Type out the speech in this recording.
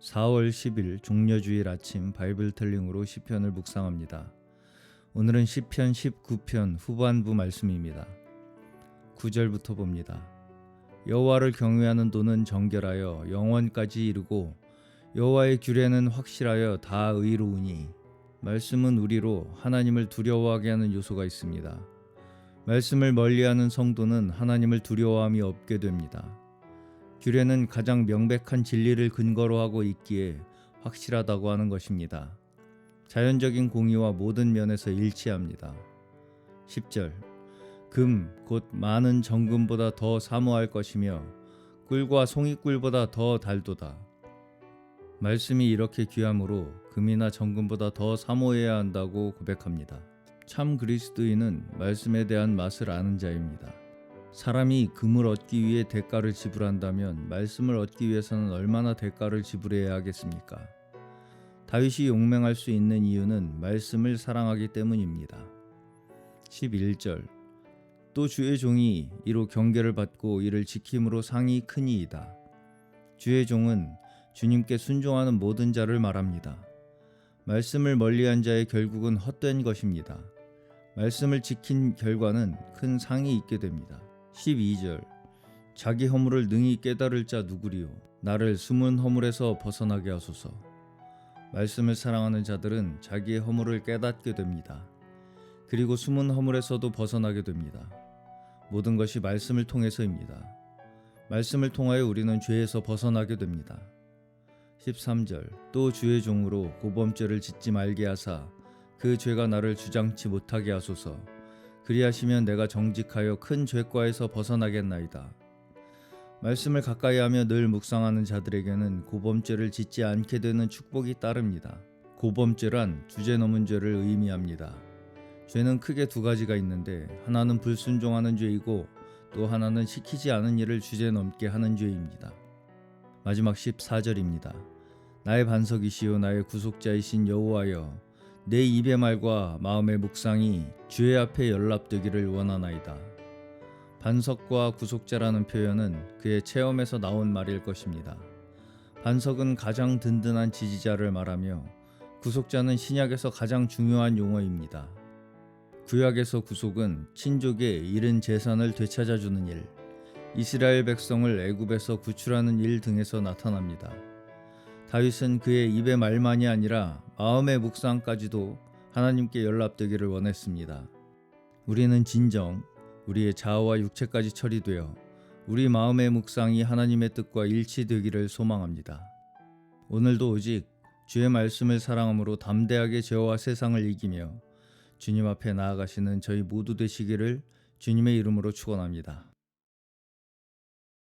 4월 10일 종려주일 아침 바이블 텔링으로 시편을 묵상합니다. 오늘은 시편 19편 후반부 말씀입니다. 9절부터 봅니다. 여호와를 경외하는 도는 정결하여 영원까지 이르고 여호와의 규례는 확실하여 다 의로우니 말씀은 우리로 하나님을 두려워하게 하는 요소가 있습니다. 말씀을 멀리하는 성도는 하나님을 두려워함이 없게 됩니다. 규례는 가장 명백한 진리를 근거로 하고 있기에 확실하다고 하는 것입니다. 자연적인 공의와 모든 면에서 일치합니다. 10절 금 곧 많은 정금보다 더 사모할 것이며 꿀과 송이꿀보다 더 달도다. 말씀이 이렇게 귀함으로 금이나 정금보다 더 사모해야 한다고 고백합니다. 참 그리스도인은 말씀에 대한 맛을 아는 자입니다. 사람이 금을 얻기 위해 대가를 지불한다면 말씀을 얻기 위해서는 얼마나 대가를 지불해야 하겠습니까? 다윗이 용맹할 수 있는 이유는 말씀을 사랑하기 때문입니다. 11절 또 주의 종이 이로 경계를 받고 이를 지킴으로 상이 크니이다. 주의 종은 주님께 순종하는 모든 자를 말합니다. 말씀을 멀리한 자의 결국은 헛된 것입니다. 말씀을 지킨 결과는 큰 상이 있게 됩니다. 12절 자기 허물을 능히 깨달을 자 누구리요 나를 숨은 허물에서 벗어나게 하소서 말씀을 사랑하는 자들은 자기의 허물을 깨닫게 됩니다. 그리고 숨은 허물에서도 벗어나게 됩니다. 모든 것이 말씀을 통해서입니다. 말씀을 통하여 우리는 죄에서 벗어나게 됩니다. 13절 또 주의 종으로 고범죄를 짓지 말게 하사 그 죄가 나를 주장치 못하게 하소서 그리하시면 내가 정직하여 큰 죄과에서 벗어나겠나이다. 말씀을 가까이 하며 늘 묵상하는 자들에게는 고범죄를 짓지 않게 되는 축복이 따릅니다. 고범죄란 주제 넘은 죄를 의미합니다. 죄는 크게 두 가지가 있는데 하나는 불순종하는 죄이고 또 하나는 시키지 않은 일을 주제 넘게 하는 죄입니다. 마지막 14절입니다. 나의 반석이시요 나의 구속자이신 여호와여 내 입의 말과 마음의 묵상이 주의 앞에 연락되기를 원하나이다. 반석과 구속자라는 표현은 그의 체험에서 나온 말일 것입니다. 반석은 가장 든든한 지지자를 말하며 구속자는 신약에서 가장 중요한 용어입니다. 구약에서 구속은 친족의 잃은 재산을 되찾아주는 일, 이스라엘 백성을 애굽에서 구출하는 일 등에서 나타납니다. 다윗은 그의 입의 말만이 아니라 마음의 묵상까지도 하나님께 연락되기를 원했습니다. 우리는 진정 우리의 자아와 육체까지 처리되어 우리 마음의 묵상이 하나님의 뜻과 일치되기를 소망합니다. 오늘도 오직 주의 말씀을 사랑함으로 담대하게 죄와 세상을 이기며 주님 앞에 나아가시는 저희 모두 되시기를 주님의 이름으로 축원합니다.